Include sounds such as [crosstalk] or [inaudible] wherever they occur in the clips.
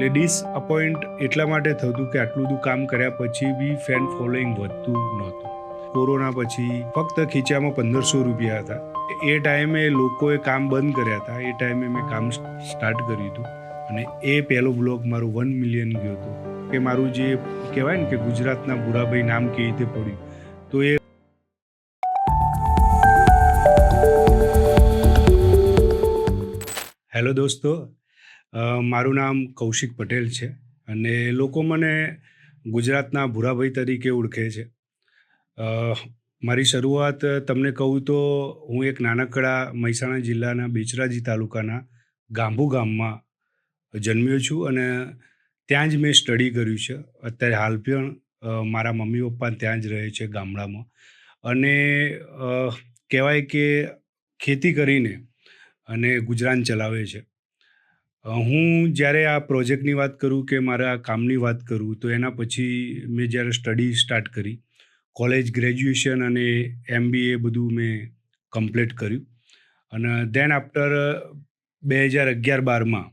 એટલે અપોઇન્ટ એટલા માટે થતું કે આટલું બધું કામ કર્યા પછી બી ફેન ફોલોઈંગ વધતું નહોતું. કોરોના પછી ફક્ત ખીચામાં પંદરસો રૂપિયા હતા. એ ટાઈમે લોકોએ કામ બંધ કર્યા હતા. એ ટાઈમે મેં કામ સ્ટાર્ટ કર્યું હતું. અને એ પહેલો બ્લોગ મારું વન મિલિયન ગયો હતો. કે મારું જે કહેવાય ને કે ગુજરાતના બુરાભાઈ નામ કેવી રીતે પડ્યું, તો એ હેલો દોસ્તો મારું નામ કૌશિક પટેલ છે અને લોકો મને ગુજરાતના ભૂરાભાઈ તરીકે ઓળખે છે. મારી શરૂઆત તમને કહું તો હું એક નાનકડા મહેસાણા જિલ્લાના બેચરાજી તાલુકાના ગાંભુ ગામમાં જન્મ્યો છું અને ત્યાં જ મેં સ્ટડી કર્યું છે. અત્યારે હાલ પણ મારા મમ્મી પપ્પા ત્યાં જ રહે છે ગામડામાં. અને કહેવાય કે ખેતી કરીને અને ગુજરાન ચલાવે છે. હું જ્યારે આ પ્રોજેક્ટની વાત કરું કે મારા કામની વાત કરું, તો એના પછી મેં જ્યારે સ્ટડી સ્ટાર્ટ કરી, કોલેજ ગ્રેજ્યુએશન અને એમબીએ બધું મેં કમ્પ્લીટ કર્યું. અને દેન આફ્ટર બે હજાર અગિયાર બારમાં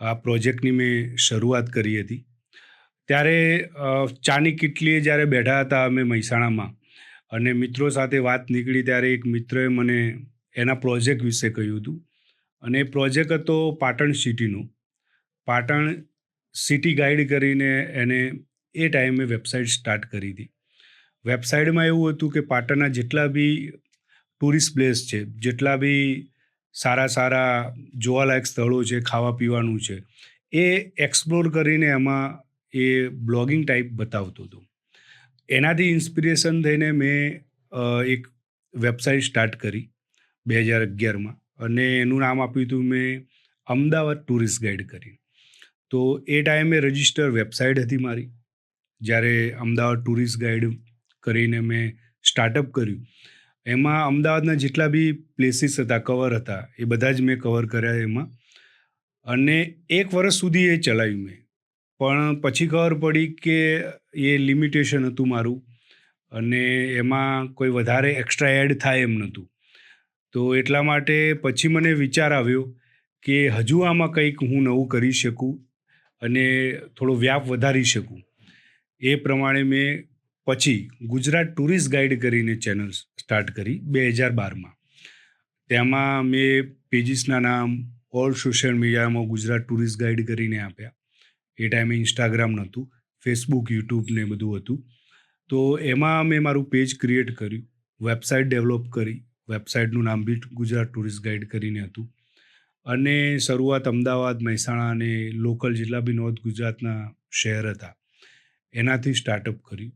આ પ્રોજેક્ટની મેં શરૂઆત કરી હતી. ત્યારે ચાની કિટલીએ જ્યારે બેઠા હતા અમે મહેસાણામાં, અને મિત્રો સાથે વાત નીકળી ત્યારે એક મિત્રએ મને એના પ્રોજેક્ટ વિશે કહ્યું હતું. અને એ પ્રોજેક્ટ હતો પાટણ સિટીનો પાટણ સિટી ગાઈડ કરીને એને એ ટાઈમે વેબસાઇટ સ્ટાર્ટ કરી હતી. વેબસાઇટમાં એવું હતું કે પાટણના જેટલા બી ટુરિસ્ટ પ્લેસ છે, જેટલા બી સારા સારા જોવાલાયક સ્થળો છે, ખાવા પીવાનું છે, એ એક્સપ્લોર કરીને એમાં એ બ્લોગિંગ ટાઈપ બતાવતો હતો. એનાથી ઇન્સ્પિરેશન થઈને મેં એક વેબસાઇટ સ્ટાર્ટ કરી, બે હજાર અગિયારમાં. અને એનું નામ આપ્યું હતું મેં અમદાવાદ ટુરિસ્ટ ગાઈડ કરી. તો એ ટાઈમે રજિસ્ટર વેબસાઇટ હતી મારી, જ્યારે અમદાવાદ ટુરિસ્ટ ગાઈડ કરીને મેં સ્ટાર્ટઅપ કર્યું. એમાં અમદાવાદના જેટલા બી પ્લેસીસ હતા, કવર હતા, એ બધા જ મેં કવર કર્યા એમાં. અને એક વર્ષ સુધી એ ચલાવ્યું મેં. પણ પછી ખબર પડી કે એ લિમિટેશન હતું મારું અને એમાં કોઈ વધારે એક્સ્ટ્રા એડ થાય એમ નહોતું. તો એટલા માટે પછી મને વિચાર આવ્યો કે હજુ આમાં કંઈક હું નવું કરી શકું અને થોડો વ્યાપ વધારી શકું. એ પ્રમાણે મેં પછી ગુજરાત ટુરિસ્ટ ગાઈડ કરીને ચેનલ સ્ટાર્ટ કરી બે હજાર બારમાં તેમાં મેં પેજીસના નામ ઓલ સોશિયલ મીડિયામાં ગુજરાત ટુરિસ્ટ ગાઈડ કરીને આપ્યા. એ ટાઈમે ઇન્સ્ટાગ્રામ નહોતું ફેસબુક યુટ્યુબ ને બધું હતું. તો એમાં મેં મારું પેજ ક્રિએટ કર્યું વેબસાઇટ ડેવલપ કરી. વેબસાઇટનું નામ બી ગુજરાત ટુરિસ્ટ ગાઈડ કરીને હતું. અને શરૂઆત અમદાવાદ, મહેસાણા અને લોકલ જેટલા બી નોર્થ ગુજરાતના શહેર હતા. એનાથી સ્ટાર્ટઅપ કર્યું.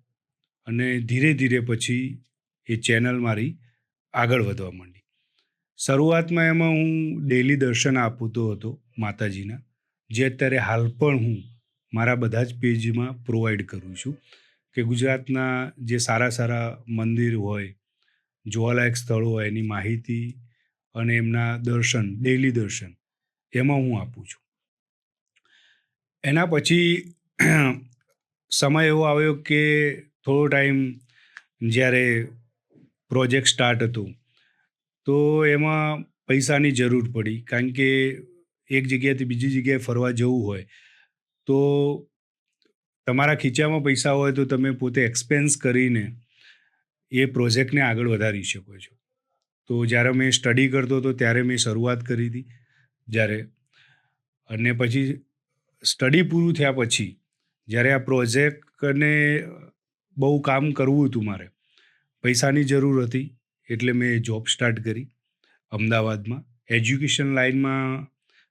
અને ધીરે ધીરે પછી એ ચેનલ મારી આગળ વધવા માંડી. શરૂઆતમાં એમાં હું ડેલી દર્શન આપતો હતો માતાજીના. જે અત્યારે હાલ પણ હું મારા બધા જ પેજમાં પ્રોવાઈડ કરું છું. કે ગુજરાતના જે સારા સારા મંદિર હોય જોવાલાયક સ્થળો એની માહિતી અને એમના દર્શન ડેલી દર્શન, એમાં હું આપું છું. એના પછી [clears throat] સમય એવો આવ્યો કે થોડો ટાઈમ જ્યારે પ્રોજેક્ટ સ્ટાર્ટ હતો, તો એમાં પૈસાની જરૂર પડી. કારણ કે એક જગ્યાએથી બીજી જગ્યાએ ફરવા જવું હોય, તો તમારા ખીચામાં પૈસા હોય તો તમે પોતે એક્સપેન્સ કરીને એ પ્રોજેક્ટને આગળ વધારી શકો છો. તો જ્યારે મેં સ્ટડી કરતો હતો ત્યારે મેં શરૂઆત કરી હતી. જ્યારે અને પછી સ્ટડી પૂરું થયા પછી જ્યારે આ પ્રોજેક્ટને બહુ કામ કરવું હતું મારે, પૈસાની જરૂર હતી એટલે મેં જોબ સ્ટાર્ટ કરી અમદાવાદમાં. એજ્યુકેશન લાઇનમાં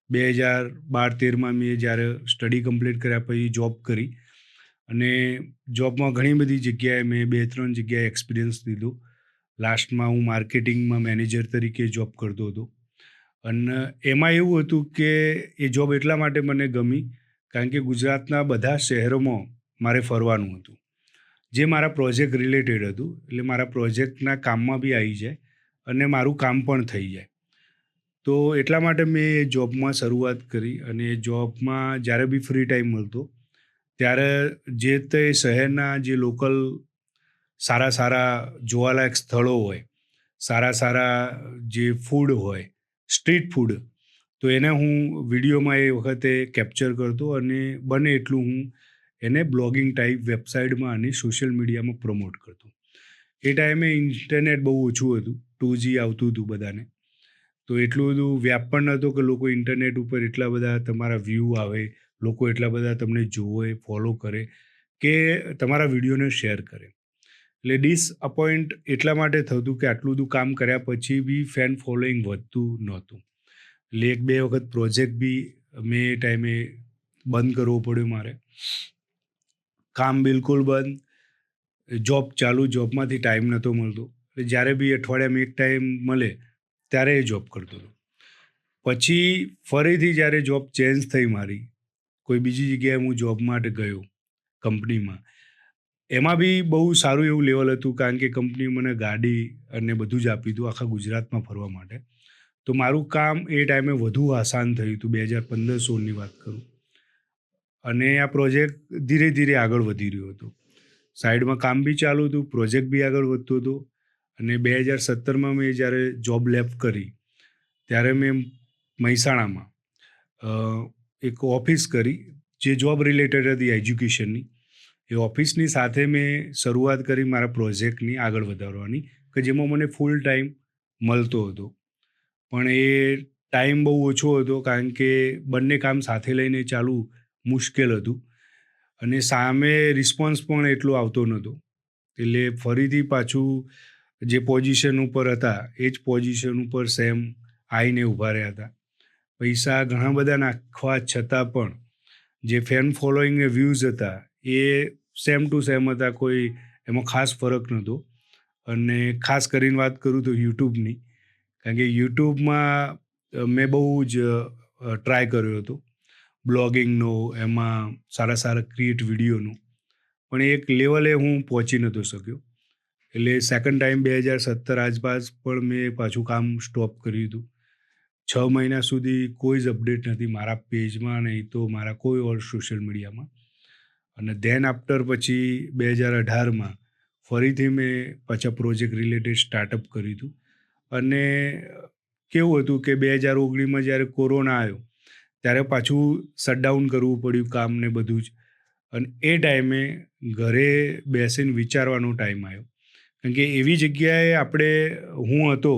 બે હજાર બાર તેરમાં મેં જ્યારે સ્ટડી કમ્પ્લીટ કર્યા પછી જોબ કરી અને જોબમાં ઘણી બધી જગ્યાએ મેં બે, ત્રણ જગ્યાએ એક્સપિરિયન્સ લીધો. લાસ્ટમાં હું માર્કેટિંગમાં મેનેજર તરીકે જોબ કરતો હતો. અને એમાં એવું હતું કે એ જોબ એટલા માટે મને ગમી કારણ કે ગુજરાતના બધા શહેરોમાં મારે ફરવાનું હતું. જે મારા પ્રોજેક્ટ રિલેટેડ હતું, એટલે મારા પ્રોજેક્ટના કામમાં બી આવી જાય અને મારું કામ પણ થઈ જાય. તો એટલા માટે મેં એ જોબમાં શરૂઆત કરી અને એ જોબમાં જ્યારે બી ફ્રી ટાઈમ મળતો ત્યારે જે તે શહેરના જે લોકલ સારા સારા જોવાલાયક સ્થળો હોય, સારા સારા જે ફૂડ હોય સ્ટ્રીટ ફૂડ તો એને હું વિડીયોમાં એ વખતે કેપ્ચર કરતો અને બને એટલું હું એને બ્લોગિંગ ટાઈપ વેબસાઇટમાં અને સોશિયલ મીડિયામાં પ્રમોટ કરતો. એ ટાઈમે ઇન્ટરનેટ બહુ ઓછું હતું ટુ જી આવતું હતું બધાને. તો એટલું બધું વ્યાપ પણ નહોતો કે લોકો ઇન્ટરનેટ ઉપર એટલા બધા તમારા વ્યૂ આવે લોકો એટલા બધા તમને જુએ ફોલો કરે કે તમારા વિડીયોને શેર કરે. એટલે ડિસઅપોઇન્ટ એટલા માટે થતું કે આટલું બધું કામ કર્યા પછી બી ફેન ફોલોઈંગ વધતું નહોતું. એટલે એક બે વખત પ્રોજેક્ટ બી મેં એ ટાઈમે બંધ કરવો પડ્યો મારે. કામ બિલકુલ બંધ. જોબ ચાલુ જોબમાંથી ટાઈમ નહોતો મળતો. એટલે જ્યારે બી અઠવાડિયામાં એક ટાઈમ મળે ત્યારે એ જોબ કરતો હતો. પછી ફરીથી જ્યારે જોબ ચેન્જ થઈ મારી કોઈ બીજી જગ્યાએ હું જોબ માટે ગયો કંપનીમાં એમાં બી બહુ સારું એવું લેવલ હતું કારણ કે કંપની મને ગાડી અને બધું જ આપ્યું હતું આખા ગુજરાતમાં ફરવા માટે. તો મારું કામ એ ટાઈમે વધુ આસાન થયું હતું, બે હજાર પંદર સોળની વાત કરું. અને આ પ્રોજેક્ટ ધીરે ધીરે આગળ વધી રહ્યો હતો. સાઈડમાં કામ બી ચાલુ હતું પ્રોજેક્ટ બી આગળ વધતો હતો. અને બે હજાર સત્તરમાં મેં જ્યારે જોબ લેફ્ટ કરી, ત્યારે મેં મહેસાણામાં એક ઓફિસ કરી, જે જોબ રિલેટેડ હતી એજ્યુકેશનની. એ ઓફિસની સાથે મેં શરૂઆત કરી મારા પ્રોજેક્ટની આગળ વધારવાની, કે જેમાં મને ફૂલ ટાઈમ મળતો હતો. પણ એ ટાઈમ બહુ ઓછો હતો, કારણ કે બંને કામ સાથે લઈને ચાલવું મુશ્કેલ હતું. અને સામે રિસ્પોન્સ પણ એટલો આવતો નહોતો. એટલે ફરીથી પાછું જે પોઝિશન ઉપર હતા, એ જ પોઝિશન ઉપર સેમ આવીને ઊભા રહ્યા હતા. પૈસા ઘણા બધા નાખવા છતાં પણ જે ફેન ફોલોઈંગ ને વ્યૂઝ હતા, એ સેમ ટુ સેમ હતા, કોઈ એમાં ખાસ ફરક નહોતો. અને ખાસ કરીને વાત કરું તો યુટ્યુબની કારણ કે યુટ્યુબમાં મેં બહુ જ ટ્રાય કર્યો હતો. બ્લોગિંગનો એમાં સારા સારા ક્રિએટ વિડીયોનો પણ એક લેવલે હું પહોંચી નહોતો શક્યો. એટલે સેકન્ડ ટાઈમ બે હજાર સત્તર આસપાસ પણ મેં પાછું કામ સ્ટોપ કર્યું હતું. છ મહિના સુધી કોઈ જ અપડેટ નથી મારા પેજમાં નહીં તો મારા કોઈ ઓર સોશિયલ મીડિયામાં. અને ધેન આફ્ટર પછી બે હજાર અઢારમાં ફરીથી મેં પાછા પ્રોજેક્ટ રિલેટેડ સ્ટાર્ટઅપ કર્યું હતું. અને કેવું હતું કે બે હજાર ઓગણીસમાં જ્યારે કોરોના આવ્યો, ત્યારે પાછું શટડાઉન કરવું પડ્યું કામ ને બધું જ. અને એ ટાઈમે ઘરે બેસીને વિચારવાનો ટાઈમ આવ્યો. કારણ કે એવી જગ્યાએ આપણે હું હતો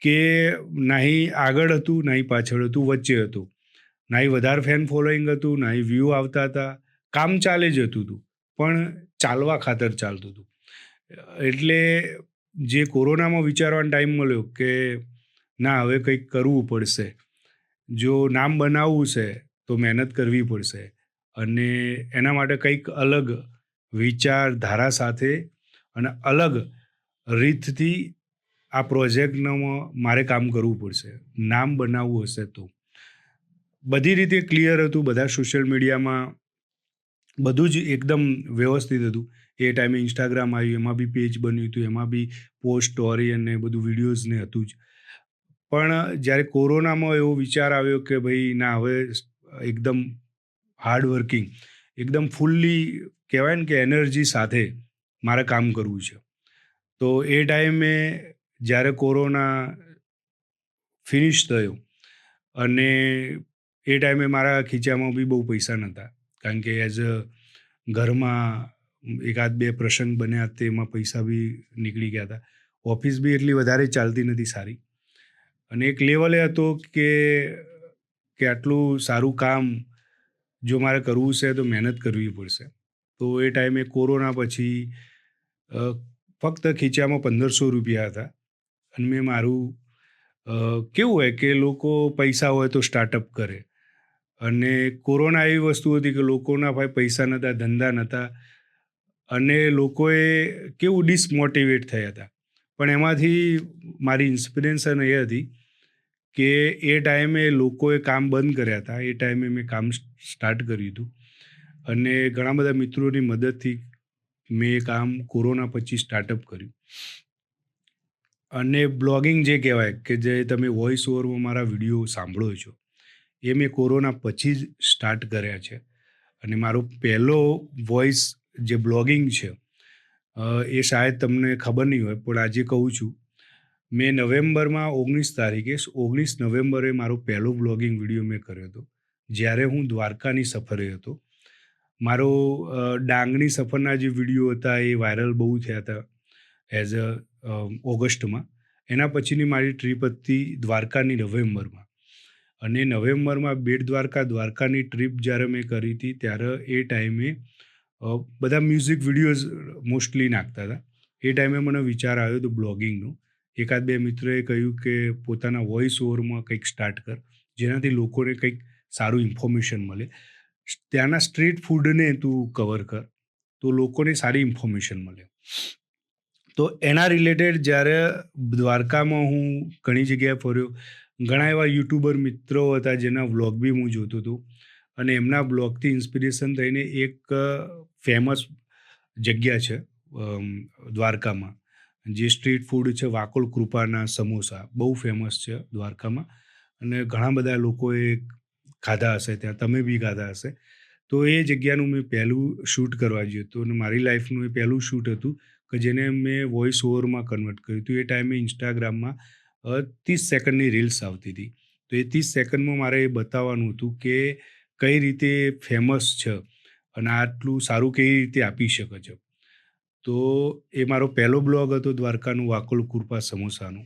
કે નાહી આગળ હતું, નાહી પાછળ હતું, વચ્ચે હતું. નાહી વધારે ફેન ફોલોઈંગ હતું, નાહી વ્યૂ આવતા હતા. કામ ચાલે જ હતું હતું પણ ચાલવા ખાતર ચાલતું હતું. એટલે જે કોરોનામાં વિચારવાનો ટાઈમ મળ્યો કે ના, હવે કંઈક કરવું પડશે. જો નામ બનાવવું છે, તો મહેનત કરવી પડશે. અને એના માટે કંઈક અલગ વિચારધારા સાથે અને અલગ રીતથી આ પ્રોજેક્ટમાં મારે કામ કરવું પડશે. નામ બનાવવું હશે તો. બધી રીતે ક્લિયર હતું, બધા સોશિયલ મીડિયામાં બધું જ એકદમ વ્યવસ્થિત હતું. એ ટાઈમે ઇન્સ્ટાગ્રામ આવ્યું, એમાં બી પેજ બન્યું હતું, એમાં બી પોસ્ટ સ્ટોરી અને બધું વિડીયોઝ ને હતું જ. પણ જ્યારે કોરોનામાં એવો વિચાર આવ્યો કે ભાઈ ના, હવે એકદમ હાર્ડ વર્કિંગ એકદમ ફૂલ્લી કહેવાય ને કે એનર્જી સાથે મારે કામ કરવું છે. તો એ ટાઈમે જ્યારે કોરોના ફિનિશ થયો અને એ ટાઈમે મારા ખીચામાં બી બહુ પૈસા નહોતા. કારણ કે એઝ અ ઘરમાં એકાદ બે પ્રસંગ બન્યા તેમાં પૈસા બી નીકળી ગયા હતા. ઓફિસ બી એટલી વધારે ચાલતી નથી સારી. અને એક લેવલે હતો કે કે આટલું સારું કામ જો મારે કરવું છે તો મહેનત કરવી પડશે. તો એ ટાઈમે કોરોના પછી ફક્ત ખીચામાં પંદરસો રૂપિયા હતા. અને મેં મારું કેવું હોય કે લોકો પૈસા હોય તો સ્ટાર્ટઅપ કરે. અને કોરોના એવી વસ્તુ હતી કે લોકોના ભાઈ પૈસા નહોતા ધંધા નહોતા અને લોકોએ કેવું ડિસમોટિવેટ થયા હતા. પણ એમાંથી મારી ઇન્સ્પિરેશન એ હતી કે એ ટાઈમે લોકોએ કામ બંધ કર્યા હતા. એ ટાઈમે મેં કામ સ્ટાર્ટ કર્યું હતું. અને ઘણા બધા મિત્રોની મદદથી મેં કામ કોરોના પછી સ્ટાર્ટઅપ કર્યું. અને બ્લોગિંગ જે કહેવાય કે જે તમે વોઇસ ઓવરમાં મારા વીડિયો સાંભળો છો, એ મેં કોરોના પછી જ સ્ટાર્ટ કર્યા છે. અને મારો પહેલો વોઇસ જે બ્લોગિંગ છે એ શાયદ તમને ખબર નહીં હોય, પણ આજે કહું છું. મેં નવેમ્બરમાં ઓગણીસ તારીખે, ઓગણીસ નવેમ્બરે મારો પહેલો બ્લોગિંગ વીડિયો મેં કર્યો હતો. જ્યારે હું દ્વારકાની સફરે હતો. મારો ડાંગની સફરના જે વીડિયો હતા એ વાયરલ બહુ થયા હતા. એઝ અ ઓગસ્ટમાં. એના પછીની મારી ટ્રીપ હતી દ્વારકાની નવેમ્બરમાં. અને નવેમ્બરમાં બેટ દ્વારકા, દ્વારકાની ટ્રીપ જ્યારે મેં કરી હતી ત્યારે એ ટાઈમે બધા મ્યુઝિક વિડીયોઝ મોસ્ટલી નાખતા હતા. એ ટાઈમે મને વિચાર આવ્યો હતો બ્લોગિંગનો. એકાદ બે મિત્રોએ કહ્યું કે પોતાના વોઇસ ઓવરમાં કંઈક સ્ટાર્ટ કર, જેનાથી લોકોને કંઈક સારું ઇન્ફોર્મેશન મળે. ત્યાંના સ્ટ્રીટ ફૂડને તું કવર કર, તો લોકોને સારી ઇન્ફોર્મેશન મળે. તો એના રિલેટેડ જ્યારે દ્વારકામાં હું ઘણી જગ્યાએ ફર્યો, ઘણા એવા યુટ્યુબર મિત્રો હતા જેના વ્લોગ બી હું જોતો હતો. અને એમના બ્લોગથી ઇન્સ્પિરેશન થઈને એક ફેમસ જગ્યા છે દ્વારકામાં. જે સ્ટ્રીટ ફૂડ છે, વાકોલ કૃપાના સમોસા. બહુ ફેમસ છે દ્વારકામાં. અને ઘણા બધા લોકોએ ખાધા હશે ત્યાં. તમે બી ખાધા હશે. તો એ જગ્યાનું મેં પહેલું શૂટ કરવા ગયો હતું અને મારી લાઈફનું એ પહેલું શૂટ હતું. કે જેને મેં વોઇસ ઓવરમાં કન્વર્ટ કર્યું હતું. એ ટાઈમે ઇન્સ્ટાગ્રામમાં ત્રીસ સેકન્ડની રીલ્સ આવતી હતી. તો એ ત્રીસ સેકન્ડમાં મારે એ બતાવવાનું હતું કે કઈ રીતે ફેમસ છે અને આટલું સારું કેવી રીતે આપી શકે છે. તો એ મારો પહેલો બ્લોગ હતો દ્વારકાનું વાકોલ કૃપા સમોસાનો.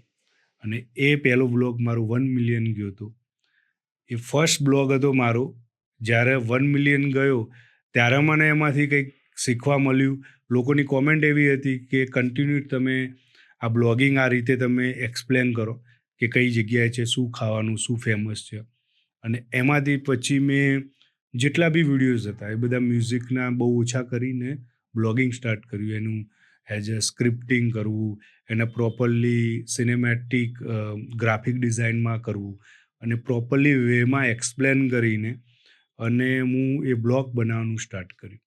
અને એ પહેલો બ્લોગ મારો વન મિલિયન ગયો હતો. એ ફર્સ્ટ બ્લોગ હતો મારો. જ્યારે વન મિલિયન ગયો, ત્યારે મને એમાંથી કંઈક શીખવા મળ્યું. લોકોની કોમેન્ટ એવી હતી કે કન્ટિન્યુ તમે આ બ્લોગિંગ આ રીતે તમે એક્સપ્લેન કરો કે કઈ જગ્યાએ છે, શું ખાવાનું, શું ફેમસ છે. અને એમાંથી પછી મેં જેટલા બી વિડીયોઝ હતા, એ બધા મ્યુઝિકના બહુ ઓછા કરીને બ્લોગિંગ સ્ટાર્ટ કર્યું. એનું એઝ અ સ્ક્રિપ્ટિંગ કરવું, એને પ્રોપરલી સિનેમેટિક ગ્રાફિક ડિઝાઇનમાં કરવું અને પ્રોપરલી વેમાં એક્સપ્લેન કરીને અને હું એ બ્લોગ બનાવવાનું સ્ટાર્ટ કર્યું.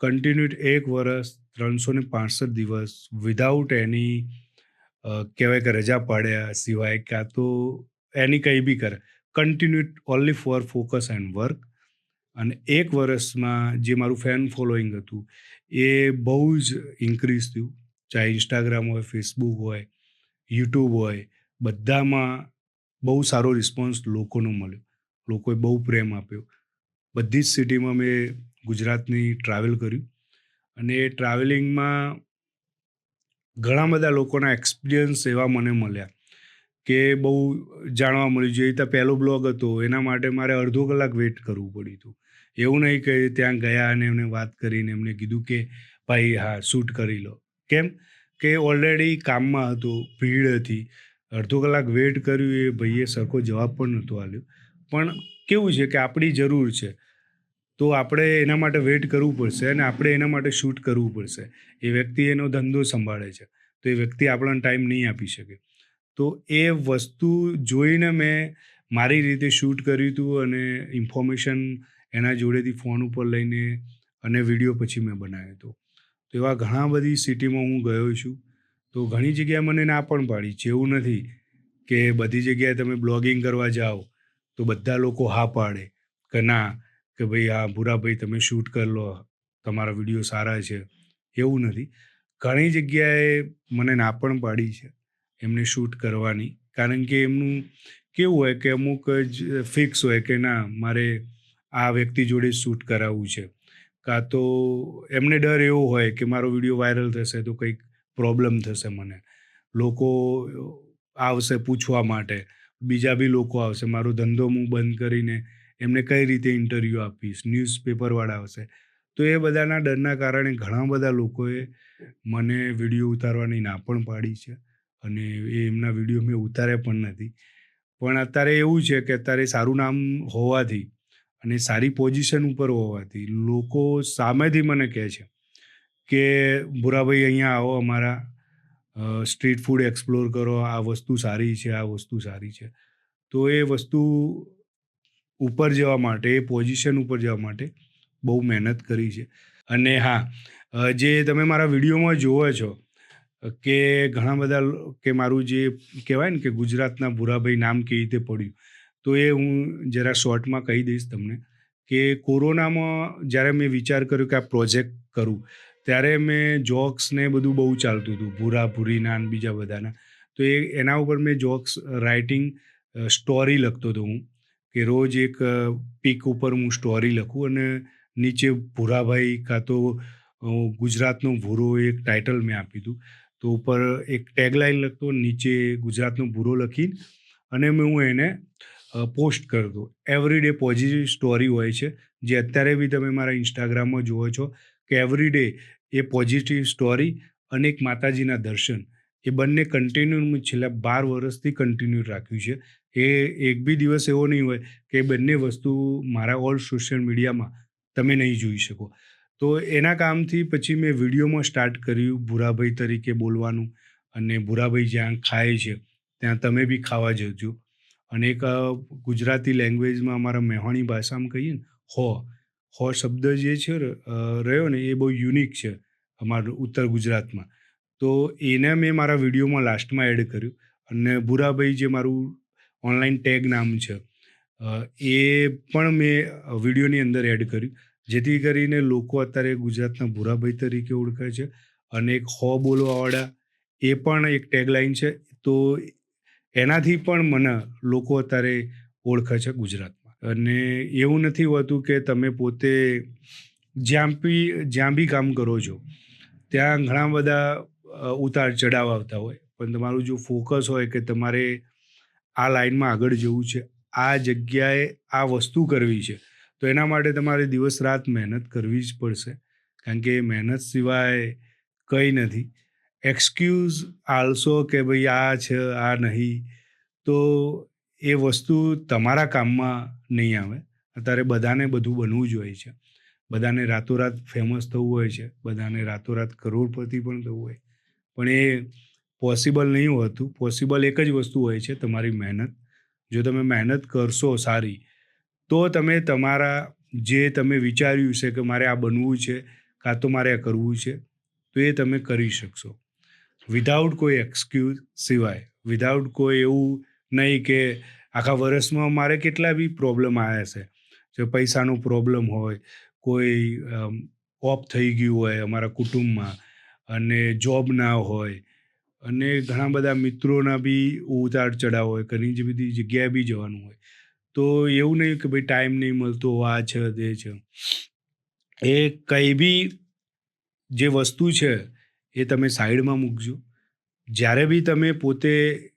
કન્ટિન્યુટ એક વર્ષ ત્રણસો ને પાંસઠ દિવસ વિધાઉટ એની કહેવાય કે રજા પાડ્યા સિવાય કાં તો એની કંઈ બી કરે. Continuity only for focus and work અને એક વર્ષમાં જે મારું ફેન ફોલોઈંગ હતું, એ બહુ જ ઇન્ક્રીઝ થયું. ચાહે ઇન્સ્ટાગ્રામ હોય ફેસબુક હોય યુટ્યુબ હોય, બધામાં બહુ સારો રિસ્પોન્સ લોકોનો મળ્યો. લોકોએ બહુ પ્રેમ આપ્યો. બધી જ સિટીમાં મેં ગુજરાતની ટ્રાવેલ કર્યું. અને એ ટ્રાવેલિંગમાં ઘણા બધા લોકોના એક્સપિરિયન્સ એવા મને મળ્યા કે બહુ જાણવા મળ્યું. જે રીતે પહેલો બ્લોગ હતો, એના માટે મારે અડધો કલાક વેઇટ કરવું પડ્યું હતું. એવું નહીં કે ત્યાં ગયા અને એમને વાત કરીને એમને કીધું કે, ભાઈ, હા શૂટ કરી લો. કેમ કે ઓલરેડી કામમાં હતો, ભીડ હતી. અડધો કલાક વેઇટ કર્યું એ ભાઈએ સરખો જવાબ પણ નહોતો આપ્યો. પણ કેવું છે કે આપણી જરૂર છે. તો આપણે એના માટે વેઇટ કરવું પડશે અને આપણે એના માટે શૂટ કરવું પડશે. એ વ્યક્તિ એનો ધંધો સંભાળે છે. તો એ વ્યક્તિ આપણને ટાઈમ નહીં આપી શકે. તો એ વસ્તુ જોઈને મેં મારી રીતે શૂટ કર્યું હતું અને ઇન્ફોર્મેશન એના જોડેથી ફોન ઉપર લઈને અને વીડિયો પછી મેં બનાવ્યો હતો. તો એવા ઘણા બધી સિટીમાં હું ગયો છું. તો ઘણી જગ્યાએ મને ના પણ પાડી. છે એવું નથી કે બધી જગ્યાએ તમે બ્લોગિંગ કરવા જાઓ તો બધા લોકો હા પાડે કે ના કે ભાઈ હા ભૂરાભાઈ તમે શૂટ કરી લો. તમારા વીડિયો સારા છે. એવું નથી. ઘણી જગ્યાએ મને ના પણ પાડી છે એમને શૂટ કરવાની. કારણ કે એમનું કેવું હોય કે અમુક જ ફિક્સ હોય કે ના, મારે આ વ્યક્તિ જોડે શૂટ કરાવવું છે. કાં તો એમને ડર એવો હોય કે મારો વીડિયો વાયરલ થશે તો કંઈક પ્રોબ્લેમ થશે મને. લોકો આવશે પૂછવા માટે. બીજા બી લોકો આવશે. મારો ધંધો હું બંધ કરીને એમને કઈ રીતે ઇન્ટરવ્યૂ આપીશ ન્યૂઝપેપરવાળા આવશે તો એ બધાના ડરના કારણે ઘણા બધા લોકોએ મને વીડિયો ઉતારવાની ના પણ પાડી છે અને એ એમના વીડિયો મેં ઉતાર્યા પણ નથી. પણ અત્યારે એવું છે કે અત્યારે સારું નામ હોવાથી અને સારી પોઝિશન ઉપર હોવાથી લોકો સામેથી મને કહે છે કે, ભૂરાભાઈ, અહીંયા આવો અમારા સ્ટ્રીટ ફૂડ એક્સપ્લોર કરો. આ વસ્તુ સારી છે, આ વસ્તુ સારી છે. તો એ વસ્તુ ઉપર જવા માટે એ પોઝિશન ઉપર જવા માટે બહુ મહેનત કરી છે. અને હા જે તમે મારા વિડીયોમાં જુઓ છો, કે ઘણા બધા કે મારું જે કહેવાય ને કે ગુજરાતના ભૂરાભાઈ નામ કેવી રીતે પડ્યું, તો એ હું જરા શોર્ટમાં કહી દઈશ તમને, કે કોરોનામાં જ્યારે મેં વિચાર કર્યો કે આ પ્રોજેક્ટ કરું, ત્યારે મેં જોક્સ ને બધું બહુ ચાલતું હતું, ભૂરા, ભૂરીના ને બીજા બધાના. તો એ, એના ઉપર મેં જોક્સ, રાઇટિંગ સ્ટોરી લખતો હતો હું. કે રોજ એક પીક ઉપર હું સ્ટોરી લખું અને નીચે ભૂરાભાઈ કાં તો ગુજરાતનો ભૂરો એક ટાઇટલ મેં આપી હતું તો ઉપર એક ટેગલાઇન લખતો, નીચે ગુજરાતનો ભૂરો લખી અને હું એને પોસ્ટ કરતો. એવરી ડે પોઝિટિવ સ્ટોરી હોય છે. જે અત્યારે બી તમે મારા ઇન્સ્ટાગ્રામમાં જુઓ છો કે એવરી ડે એ પોઝિટિવ સ્ટોરી અને એક માતાજીના દર્શન. એ બંને કન્ટિન્યુ છેલ્લા બાર વર્ષથી કન્ટિન્યુ રાખ્યું છે. એ એક બી દિવસ એવો નહીં હોય કે બંને વસ્તુ મારા ઓલ સોશિયલ મીડિયામાં તમે નહીં જોઈ શકો. તો એના કામથી પછી મેં વિડીયોમાં સ્ટાર્ટ કર્યું ભૂરાભાઈ તરીકે બોલવાનું અને ભૂરાભાઈ જ્યાં ખાય છે ત્યાં તમે બી ખાવા જજો. અને એક ગુજરાતી લેંગ્વેજમાં અમારા મેહોણી ભાષામાં કહીએ ને, હો હો શબ્દ જે છે રહ્યો ને એ બહુ યુનિક છે અમારું ઉત્તર ગુજરાતમાં. તો એને મેં મારા વિડીયોમાં લાસ્ટમાં એડ કર્યું અને ભૂરાભાઈ જે મારું ઓનલાઈન ટેગ નામ છે. એ પણ મેં વિડીયોની અંદર એડ કર્યું. જેથી કરીને લોકો અત્યારે ગુજરાતના ભૂરાભાઈ તરીકે ઓળખાય છે અને એક હો બોલવાવાળા એ પણ એક ટેગલાઇન છે. તો એનાથી પણ મને લોકો અત્યારે ઓળખે છે ગુજરાતમાં. અને એવું નથી હોતું કે તમે પોતે જ્યાં બી જ્યાં બી કામ કરો છો, ત્યાં ઘણા બધા ઉતાર ચઢાવ આવતા હોય. પણ તમારું જો ફોકસ હોય કે તમારે આ લાઈનમાં આગળ જવું છે, આ જગ્યાએ આ વસ્તુ કરવી છે, તો એના માટે તમારે દિવસ રાત મહેનત કરવી જ પડશે. કારણ કે મહેનત સિવાય કંઈ નથી. એક્સક્યુઝ આલસો કે ભાઈ આ છે, આ નહીં, તો એ વસ્તુ તમારા કામમાં નહીં આવે. અત્યારે બધાને બધું બનવું જ હોય છે. બધાને રાતોરાત ફેમસ થવું હોય છે, બધાને રાતોરાત કરોડપતિ પણ થવું હોય. પણ એ પોસિબલ નહીં હોતું. પોસિબલ એક જ વસ્તુ હોય છે તમારી મહેનત. જો તમે મહેનત કરશો સારી, તો તમે તમારા જે તમે વિચાર્યું છે કે મારે આ બનવું છે, કાં તો મારે આ કરવું છે, તો એ તમે કરી શકશો. વિધાઉટ કોઈ એક્સક્યુઝ સિવાય વિધાઉટ કોઈ એવું નહીં કે આખા વર્ષમાં મારે કેટલા બી પ્રોબ્લેમ આવ્યા છે. જો પૈસાનો પ્રોબ્લેમ હોય, કોઈ ઓફ થઈ ગયું હોય અમારા કુટુંબમાં અને જોબ ના હોય અને ઘણા બધા મિત્રોના બી ઉતાર ચઢાવ હોય, ઘણી જે બધી જગ્યાએ બી જવાનું હોય. તો એવું નહીં કે ભાઈ ટાઈમ નહીં મળતો આ છે, તે છે. એ કંઈ બી જે વસ્તુ છે, એ તમે સાઈડમાં મૂકજો. જ્યારે બી તમે પોતે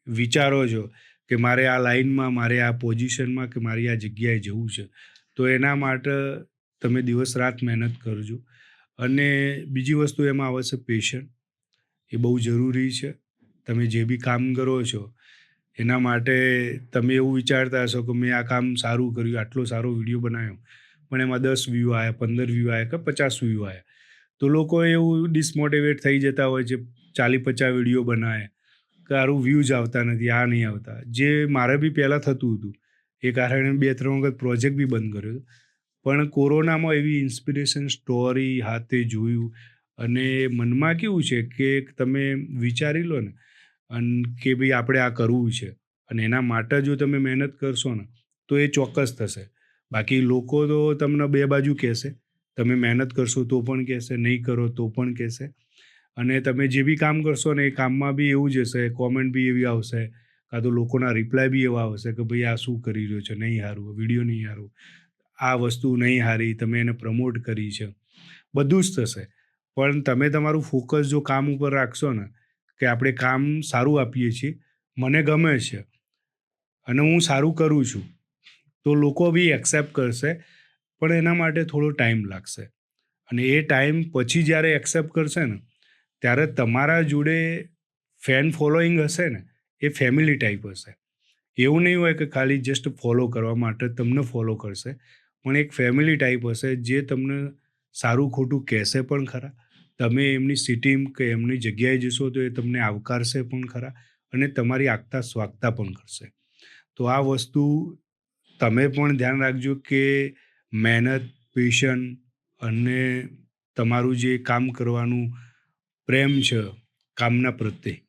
વિચારો છો કે મારે આ લાઈનમાં મારે આ પોઝિશનમાં કે મારી આ જગ્યાએ જવું છે, તો એના માટે તમે દિવસ રાત મહેનત કરજો. અને બીજી વસ્તુ એમાં આવે છે પેશન એ બહુ જરૂરી છે. તમે જે બી કામ કરો છો, એના માટે તમે એવું વિચારતા હશો કે મેં આ કામ સારું કર્યું, આટલો સારો વીડિયો બનાવ્યો. પણ એમાં દસ વ્યૂ આવ્યા પંદર વ્યૂ આવ્યા કે પચાસ વ્યૂ આવ્યા તો લોકો એવું ડિસમોટિવેટ થઈ જતા હોય છે ચાલી પચાસ વીડિયો બનાવે. કે આરું વ્યૂઝ આવતા નથી, આ નહીં આવતા. જે મારે બી પહેલાં થતું હતું, એ કારણે બે ત્રણ વખત પ્રોજેક્ટ બી બંધ કર્યો. પણ કોરોનામાં એવી ઇન્સ્પિરેશન સ્ટોરી હાથે જોયું અને મનમાં કેવું છે કે તમે વિચારી લો ને, અને કે ભાઈ આપણે આ કરવું છે, અને એના માટે જો તમે મહેનત કરશો ને, તો એ ચોક્કસ થશે. બાકી લોકો તો તમને બે બાજુ કહેશે, તમે મહેનત કરશો તો પણ કહેશે, નહીં કરો તો પણ કહેશે. અને તમે જે બી કામ કરશો ને એ કામમાં બી એવું જ હશે કોમેન્ટ બી એવી આવશે, કાં તો લોકોના રિપ્લાય બી એવા આવશે કે ભાઈ આ શું કરી રહ્યો છે, નહીં સારું વીડિયો નહીં સારું આ વસ્તુ નહીં હારી, તમે એને પ્રમોટ કરી છે. બધું જ થશે. પણ તમે તમારું ફોકસ જો કામ ઉપર રાખશો ને, કે આપણે કામ સારું આપીએ છીએ, મને ગમે છે અને હું સારું કરું છું, તો લોકો બી એક્સેપ્ટ કરશે, પણ એના માટે થોડો ટાઈમ લાગશે. અને એ ટાઈમ પછી જ્યારે એક્સેપ્ટ કરશે ને, ત્યારે તમારા જોડે ફેન ફોલોઈંગ હશે ને, એ ફેમિલી ટાઈપ હશે. એવું નહીં હોય કે ખાલી જસ્ટ ફોલો કરવા માટે તમને ફોલો કરશે, પણ એક ફેમિલી ટાઈપ હશે જે તમને સારું ખોટું કહેશે પણ ખરા. તમે એમની સિટીમ કે એમની જગ્યાએ જશો તો એ તમને આવકારશે પણ ખરા અને તમારી આગતા સ્વાગતા પણ કરશે. તો આ વસ્તુ તમે પણ ધ્યાન રાખજો કે મહેનત પેશન અને તમારું જે કામ કરવાનું પ્રેમ છે, કામના પ્રત્યે,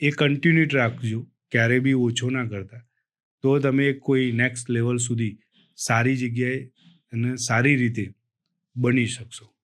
એ કન્ટિન્યુટ રાખજો, ક્યારે બી ઓછો ના કરતા. તો તમે કોઈ નેક્સ્ટ લેવલ સુધી સારી જગ્યાએ અને સારી રીતે બની શકશો.